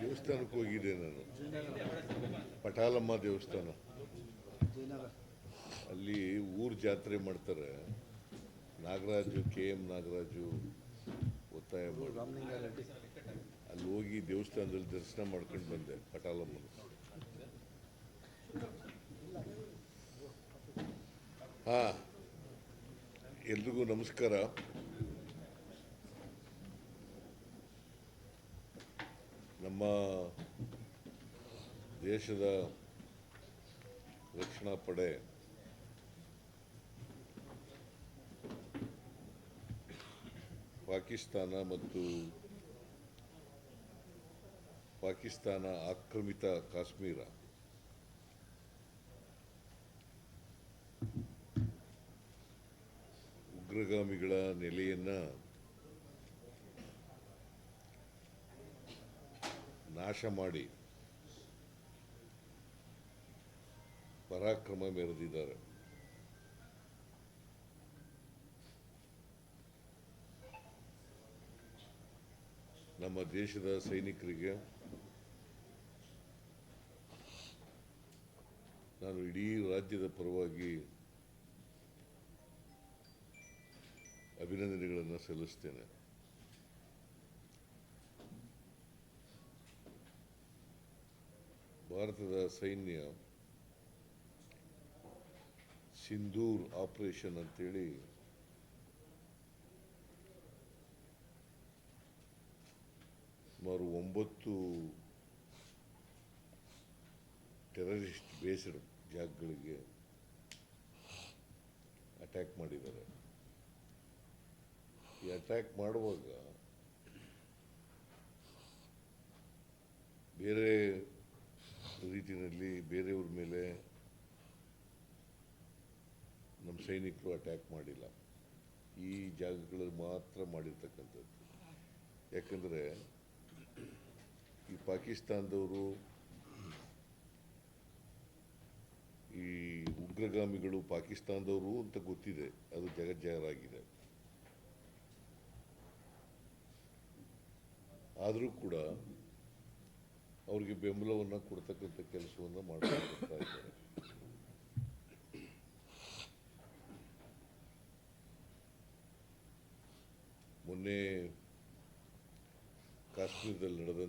ದೇವಸ್ಥಾನಕ್ಕೆ ಹೋಗಿದ್ದೆ ನಾನು. ಪಟಾಲಮ್ಮ ದೇವಸ್ಥಾನ. ಅಲ್ಲಿ ಊರ್ ಜಾತ್ರೆ ಮಾಡ್ತಾರೆ. Nagaraju K M Nagaraju. ಮಾಡಿ ಅಲ್ಲಿ ಹೋಗಿ ದೇವಸ್ಥಾನದಲ್ಲಿ ದರ್ಶನ ಮಾಡ್ಕೊಂಡು ಬಂದೆ, ಪಟಾಲಮ್ಮನ. ಹಾ, ಎಲ್ರಿಗೂ ನಮಸ್ಕಾರ. ನಮ್ಮ ದೇಶದ ರಕ್ಷಣಾ ಪಡೆ ಪಾಕಿಸ್ತಾನ ಮತ್ತು ಪಾಕಿಸ್ತಾನ ಆಕ್ರಮಿತ ಕಾಶ್ಮೀರ. ಉಗ್ರಗಾಮಿಗಳ ನೆಲೆಯನ್ನು ನಾಶ ಮಾಡಿ. ಪರಾಕ್ರಮ ಮೆರೆದಿದ್ದಾರೆ. ನಮ್ಮ ದೇಶದ ಸೈನಿಕರಿಗೆ ನಾನು ಇಡೀ ರಾಜ್ಯದ ಪರವಾಗಿ ಅಭಿನಂದನೆಗಳನ್ನು ಸಲ್ಲಿಸ್ತೇನೆ. ಭಾರತದ ಸೈನ್ಯ ಸಿಂಧೂರ್ ಆಪರೇಷನ್ ಅಂತೇಳಿ ಸುಮಾರು ಒಂಬತ್ತು ಟೆರರಿಸ್ಟ್ ಬೇಸ್ಡ್ ಜಾಗಗಳಿಗೆ ಅಟ್ಯಾಕ್ ಮಾಡಿದ್ದಾರೆ. ಈ ಅಟ್ಯಾಕ್ ಮಾಡುವಾಗ ಬೇರೆ ರೀತಿಯಲ್ಲಿ ಬೇರೆಯವ್ರ ಮೇಲೆ ನಮ್ಮ ಸೈನಿಕರು ಅಟ್ಯಾಕ್ ಮಾಡಿಲ್ಲ. ಈ ಜಾಗಗಳಲ್ಲಿ ಮಾತ್ರ ಮಾಡಿರ್ತಕ್ಕಂಥದ್ದು. ಯಾಕಂದರೆ ಈ ಪಾಕಿಸ್ತಾನದವರು ಈ ಉಗ್ರಗಾಮಿಗಳು ಪಾಕಿಸ್ತಾನದವರು ಅಂತ ಗೊತ್ತಿದೆ. ಅದು ಜಗಜ್ಜಾಹರಾಗಿದೆ ಆದರೂ ಕೂಡ ಅವರಿಗೆ ಬೆಂಬಲವನ್ನು ಕೊಡ್ತಕ್ಕಂಥ ಕೆಲಸವನ್ನು ಮಾಡ್ತಾ ಇದ್ದಾರೆ.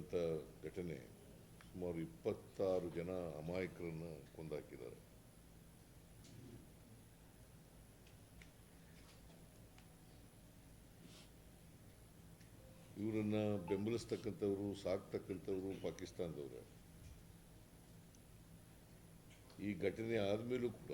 ನಡೆದಂಥ ಘಟನೆ ಸುಮಾರು ಇಪ್ಪತ್ತಾರು ಜನ ಅಮಾಯಕರನ್ನು ಕೊಂದಾಕಿದ್ದಾರೆ. ಇವರನ್ನ ಬೆಂಬಲಿಸ್ತಕ್ಕಂಥವ್ರು, ಸಾಕ್ತಕ್ಕಂಥವ್ರು ಪಾಕಿಸ್ತಾನದವ್ರೆ. ಈ ಘಟನೆ ಆದಮೇಲೂ ಕೂಡ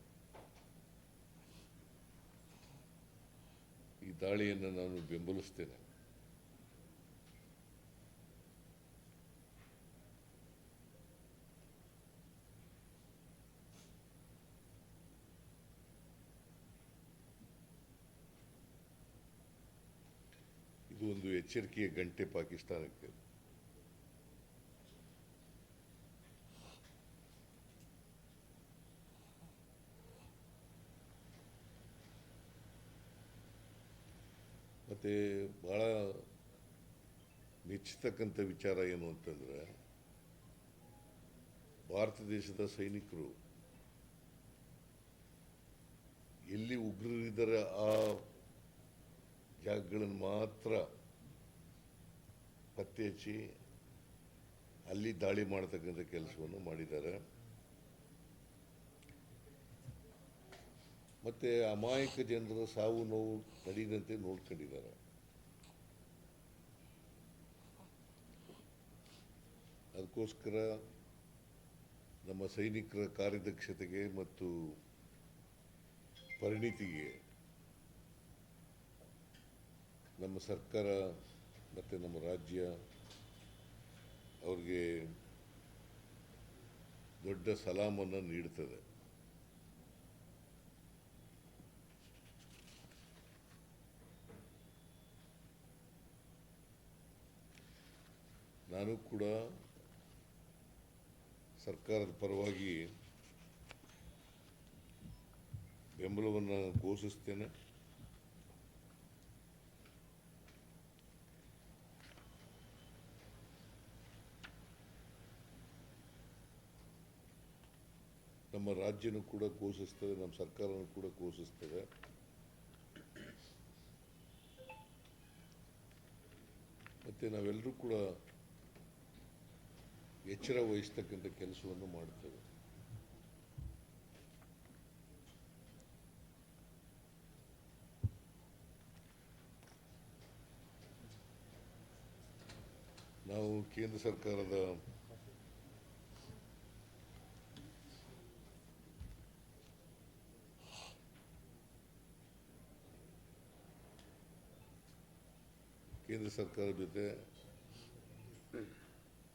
ದಾಳಿಯನ್ನು ನಾನು ಬೆಂಬಲಿಸ್ತೇನೆ. ಇದು ಒಂದು ಎಚ್ಚರಿಕೆಯ ಗಂಟೆ ಪಾಕಿಸ್ತಾನಕ್ಕೆ. ಮತ್ತು ಭಾಳ ಮೆಚ್ಚತಕ್ಕಂಥ ವಿಚಾರ ಏನು ಅಂತಂದರೆ, ಭಾರತ ದೇಶದ ಸೈನಿಕರು ಎಲ್ಲಿ ಉಗ್ರರಿದ್ದಾರೆ ಆ ಜಾಗಗಳನ್ನು ಮಾತ್ರ ಪತ್ತೆ ಹಚ್ಚಿ ಅಲ್ಲಿ ದಾಳಿ ಮಾಡತಕ್ಕಂಥ ಕೆಲಸವನ್ನು ಮಾಡಿದ್ದಾರೆ. ಮತ್ತು ಅಮಾಯಕ ಜನರ ಸಾವು ನೋವು ನಡೆಯದಂತೆ ನೋಡ್ಕೊಂಡಿದ್ದಾರೆ. ಅದಕ್ಕೋಸ್ಕರ ನಮ್ಮ ಸೈನಿಕರ ಕಾರ್ಯದಕ್ಷತೆಗೆ ಮತ್ತು ಪರಿಣಿತಿಗೆ ನಮ್ಮ ಸರ್ಕಾರ ಮತ್ತು ನಮ್ಮ ರಾಜ್ಯ ಅವ್ರಿಗೆ ದೊಡ್ಡ ಸಲಾಮನ್ನು ನೀಡುತ್ತದೆ ನಾನು ಕೂಡ ಸರ್ಕಾರದ ಪರವಾಗಿ ಬೆಂಬಲವನ್ನು ಘೋಷಿಸ್ತೇನೆ. ನಮ್ಮ ರಾಜ್ಯನೂ ಕೂಡ ಘೋಷಿಸ್ತದೆ, ನಮ್ಮ ಸರ್ಕಾರನೂ ಕೂಡ ಘೋಷಿಸ್ತದೆ. ಮತ್ತು ನಾವೆಲ್ಲರೂ ಕೂಡ ಎಚ್ಚರ ವಹಿಸ್ತಕ್ಕಂಥ ಕೆಲಸವನ್ನು ಮಾಡ್ತೇವೆ. ನಾವು ಕೇಂದ್ರ ಸರ್ಕಾರದ ಕೇಂದ್ರ ಸರ್ಕಾರದ ಜೊತೆ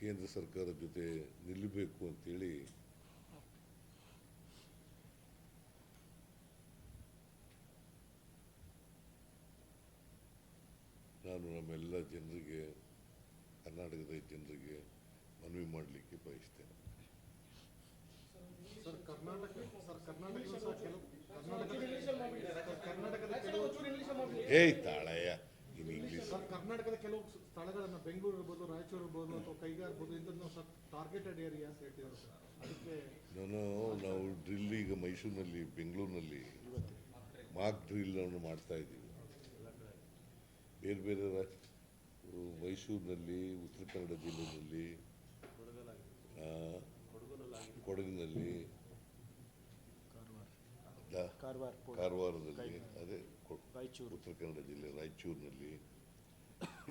ಕೇಂದ್ರ ಸರ್ಕಾರದ ಜೊತೆ ನಿಲ್ಲಬೇಕು ಅಂತೇಳಿ ನಾನು ನಮ್ಮೆಲ್ಲ ಜನರಿಗೆ ಕರ್ನಾಟಕದ ಜನರಿಗೆ ಮನವಿ ಮಾಡಲಿಕ್ಕೆ ಬಯಸ್ತೇನೆ. ಏಯ್ ತಾಳಯ್ಯ ಇನ್ ಇಂಗ್ಲೀಷ್ ಕರ್ನಾಟಕದ ಕೆಲವು ಸ್ಥಳಗಳನ್ನ ಬೆಂಗಳೂರು ಇರ್ಬೋದು ರಾಯಚೂರು ಇರ್ಬೋದು ಅಥವಾ ಕೈಗಾರ ಇರ್ಬೋದು ಇಂಥದ್ದು ಸರ್ ಟಾರ್ಗೆಟೆಡ್ ಏರಿಯಾ ಅಂತ ಹೇಳ್ತಿದ್ದಾರೆ ಸರ್. ಅದಕ್ಕೆ ನಾನು ನಾವು ಡ್ರಿಲ್ ಈಗ ಮೈಸೂರಿನಲ್ಲಿ ಬೆಂಗಳೂರಿನಲ್ಲಿ ಮಾಕ್ ಡ್ರಿಲ್ ಅನ್ನು ಮಾಡ್ತಾ ಇದ್ದೀವಿ. ಬೇರೆ ಬೇರೆ ಮೈಸೂರಿನಲ್ಲಿ ಉತ್ತರ ಕನ್ನಡ ಜಿಲ್ಲೆಯಲ್ಲಿ ಆ, ಕೊಡಗಿನಲ್ಲಿ ಕಾರವಾರದಲ್ಲಿ ಅದೇ ಕೊ- ರಾಯಚೂರು. ಉತ್ತರ ಕನ್ನಡ ಜಿಲ್ಲೆ ರಾಯಚೂರಿನಲ್ಲಿ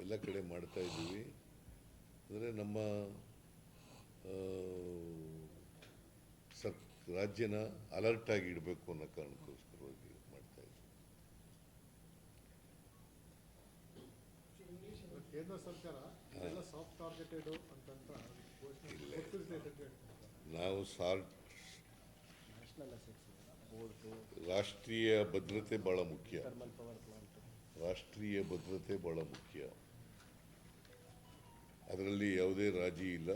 ಎಲ್ಲ ಕಡೆ ಮಾಡ್ತಾ ಇದ್ದೀವಿ. ಅಂದರೆ ನಮ್ಮ ಸರ್ ರಾಜ್ಯನ ಅಲರ್ಟ್ ಆಗಿ ಇಡಬೇಕು ಅನ್ನೋ ಕಾರಣಕ್ಕೋಸ್ಕರವಾಗಿ ಮಾಡ್ತಾ ಇದ್ದೀವಿ. ಕೇಂದ್ರ ಸರ್ಕಾರ. ನಾವು ರಾಷ್ಟ್ರೀಯ ಭದ್ರತೆ ಭಾಳ ಮುಖ್ಯ. ರಾಷ್ಟ್ರೀಯ ಭದ್ರತೆ ಭಾಳ ಮುಖ್ಯ. ಅದರಲ್ಲಿ ಯಾವುದೇ ರಾಜಿ ಇಲ್ಲ.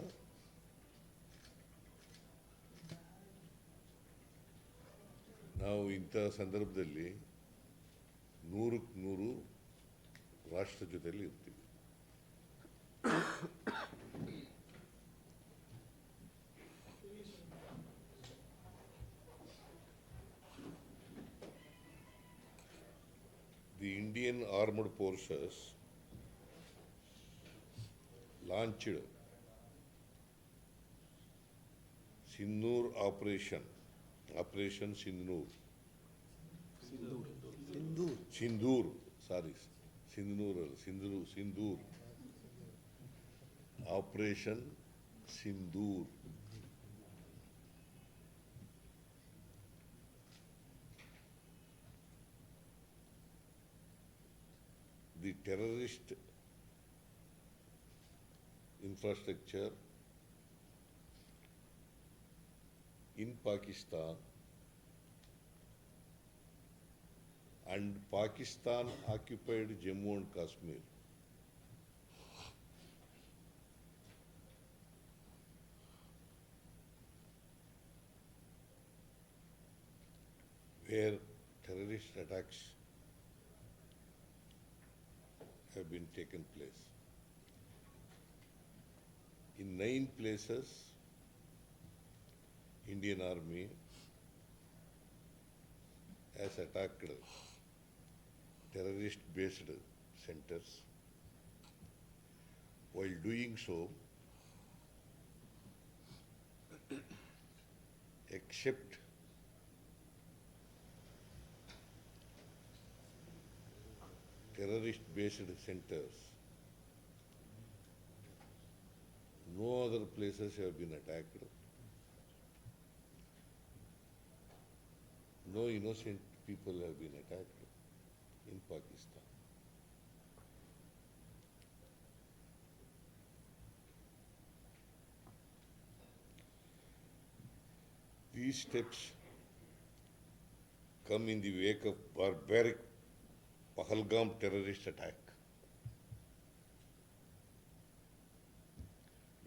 ನಾವು ಇಂಥ ಸಂದರ್ಭದಲ್ಲಿ ನೂರಕ್ಕೆ ನೂರು ರಾಷ್ಟ್ರ ಜೊತೆಯಲ್ಲಿ ಇರ್ತೀವಿ. The Indian armed Forces launched Sinnoor Operation, Operation Sinnoor. Sindoor Sindoor, sorry, Sindoor, Sindoor, Sindoor. Operation Sindoor. The terrorist infrastructure in Pakistan and Pakistan occupied Jammu and Kashmir. Where terrorist attacks have been taken place. In nine places, Indian Army has attacked terrorist-based centers. While doing so, except terrorist-based centers, no other places have been attacked. No innocent people have been attacked in Pakistan. These steps come in the wake of barbaric Pahalgam terrorist attack,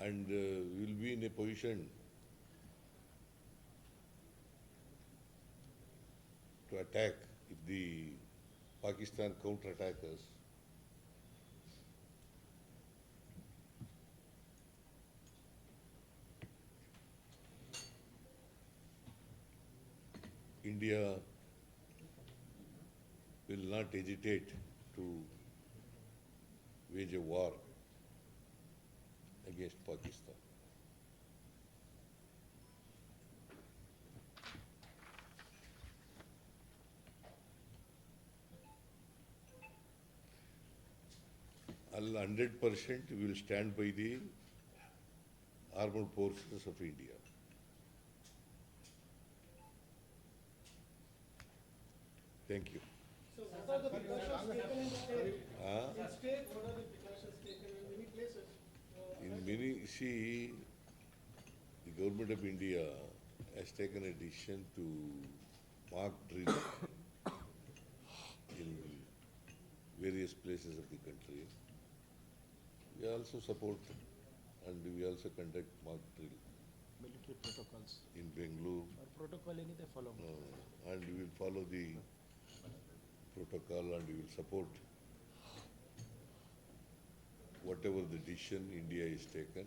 And uh, we will be in a position to attack if the Pakistan counter-attack us. India will not hesitate to wage a war against Pakistan. I'll hundred percent we will stand by the armed forces of India. Thank you. So what are the precautions taken in the state? Ah, In state, what are the precautions taken in many places? Uh, in many, See, the government of India has taken a decision to mark drill in various places of the country. We also support and we also conduct mock drill Military protocols. in Bengaluru. Or protocol any they follow. No, and we will follow the protocol and we will support whatever the decision India is taken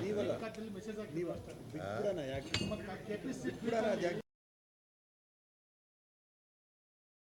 ನೀವಲ್ಲ. Message ಹಾಕಿ ನೀವ. ಬಿಟ್ಬಿಡೋಣ ಯಾಕೆ? ಮತ್ತೆ KPC ಬಿಟ್ಬಿಡೋಣ ಅದು ಯಾಕೆ